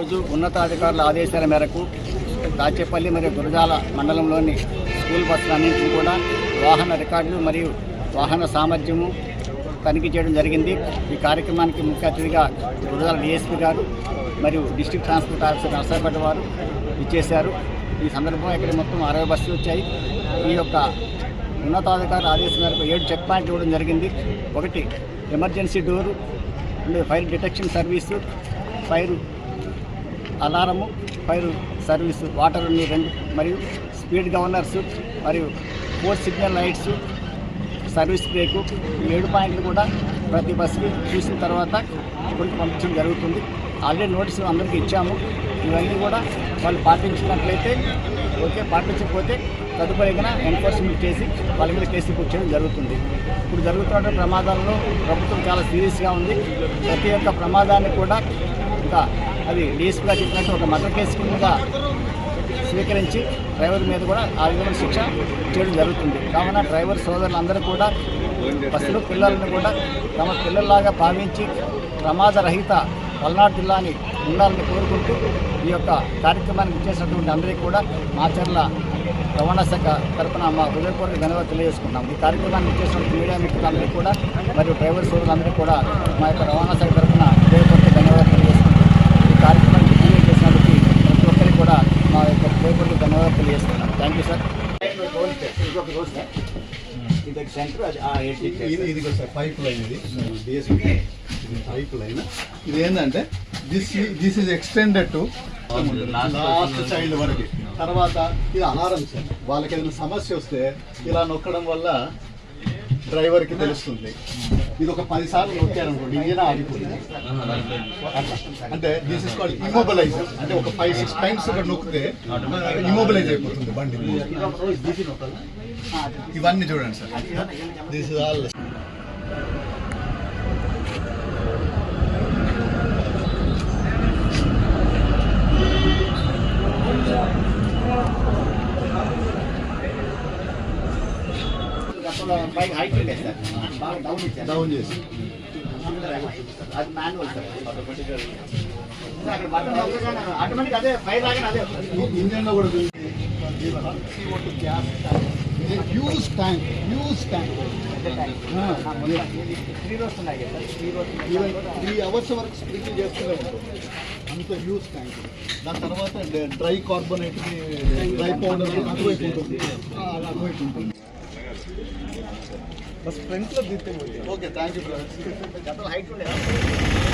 రోజు ఉన్నతాధికారుల ఆదేశాల మేరకు దాచేపల్లి మరియు గురజాల మండలంలోని స్కూల్ బస్సులన్నింటినీ కూడా వాహన రికార్డులు మరియు వాహన సామర్థ్యము తనిఖీ చేయడం జరిగింది. ఈ కార్యక్రమానికి ముఖ్య అతిథిగా గురజాల డిఎస్పీ గారు మరియు డిస్ట్రిక్ట్ ట్రాన్స్పోర్ట్ ఆఫీసర్ నర్సాపేట వారు ఇచ్చేశారు ఈ సందర్భంగా ఇక్కడ మొత్తం అరవై బస్సులు వచ్చాయి. ఈ యొక్క ఉన్నతాధికారుల ఆదేశం మేరకు ఏడు చెక్ పాయింట్లు ఇవ్వడం జరిగింది. ఒకటి ఎమర్జెన్సీ డోరు రెండు fire detection service fire alarm fire service water రెండు మరియు స్పీడ్ గవర్నర్స్ మరియు four signal lights service brake ఏడు పాయింట్లు కూడా ప్రతి బస్సుకి చూసిన తర్వాత ఇక్కడికి పంపించడం జరుగుతుంది. ఆల్రెడీ నోటీసులు అందరికీ ఇచ్చాము. ఇవన్నీ కూడా వాళ్ళు పాటించినట్లయితే ఓకే పాటించకపోతే తదుపరిగా ఎన్ఫోర్స్మెంట్ చేసి వాళ్ళ మీద కేసు బుక్ చేయడం జరుగుతుంది. ఇప్పుడు జరుగుతున్న ప్రమాదాల్లో ప్రభుత్వం చాలా సీరియస్గా ఉంది. ప్రతి ఒక్క ప్రమాదాన్ని కూడా ఇంకా అది డీఎస్పీగా చెప్పినట్టు ఒక మర్డర్ కేసు కింద స్వీకరించి డ్రైవర్ మీద కూడా ఆ విధమైన శిక్ష చేయడం జరుగుతుంది. కావున డ్రైవర్ సోదరులందరూ కూడా బస్సులు పిల్లలను కూడా తమ పిల్లల్లాగా భావించి ప్రమాదరహిత పల్నాడు జిల్లాని ఉండాలని కోరుకుంటూ ఈ యొక్క కార్యక్రమానికి ఇచ్చేసినటువంటి అందరికీ కూడా మాచర్ల రవాణా శాఖ తరఫున మా హృదయపూర్వక ధన్యవాదాలు తెలియజేసుకున్నాం ఈ కార్యక్రమాన్ని ఇచ్చేసినటువంటి మీడియా మిత్రులందరికీ కూడా మరియు డ్రైవర్ సోదరులందరికీ కూడా మా యొక్క రవాణా శాఖ తరపున హృదయపూర్వక ధన్యవాదాలు తెలియజేసుకుంటాం ఈ కార్యక్రమాన్ని విజయం చేసినందుకు ప్రతి ఒక్కరికి కూడా మా యొక్క హృదయపూర్వక ధన్యవాదాలు తెలియజేస్తున్నాం థ్యాంక్ యూ సార్ ఇది సెంటర్ అది ఆ ఇది ఇది సార్ పైప్ లైన్ ఇది. డిఎస్పి ఇది పైప్ లైన్. ఇది ఏంటంటే this this is extended to last child వరకు. తర్వాత ఇది అలారం సార్ వాళ్ళకి ఏదైనా సమస్య వస్తే ఇలా నొక్కడం వల్ల డ్రైవర్కి తెలుస్తుంది. ఇది ఒక పది సార్లు నొక్కారనుకోండి ఇంజిన్ ఆగిపోయింది అంటే దిస్ ఇస్ కాల్డ్ ఇమోబిలైజ్ అంటే ఒక ఫైవ్ సిక్స్ టైమ్స్ ఇక్కడ నొక్కితే ఇమోబిలైజ్ అయిపోతుంది బండి. ఇవన్నీ చూడండి సార్. దిస్ ఇస్ ఆల్ పైకి హైట్ సార్. బాగా డౌన్ ఇచ్చారు డౌన్ చేసి అది మాన్యువల్ సార్. అక్కడ ఆటోమేటిక్ అదే ఫైర్ లాగానే అదే ఇంజన్లో కూడా huge tank huge tank three hours వరకు స్ప్రింకిల్ చేస్తూనే ఉంటుంది. అంత హ్యూజ్ ట్యాంక్ దాని తర్వాత డ్రై కార్బోనేట్ డ్రై పౌడర్ అటువైపు ఉంటుంది. అటువైపు ఉంటుంది. బస్ ఫ్రంట్లో దిద్దే ఓకే థ్యాంక్ యూ బ్రదర్ గతంలో హైట్ ఉండేది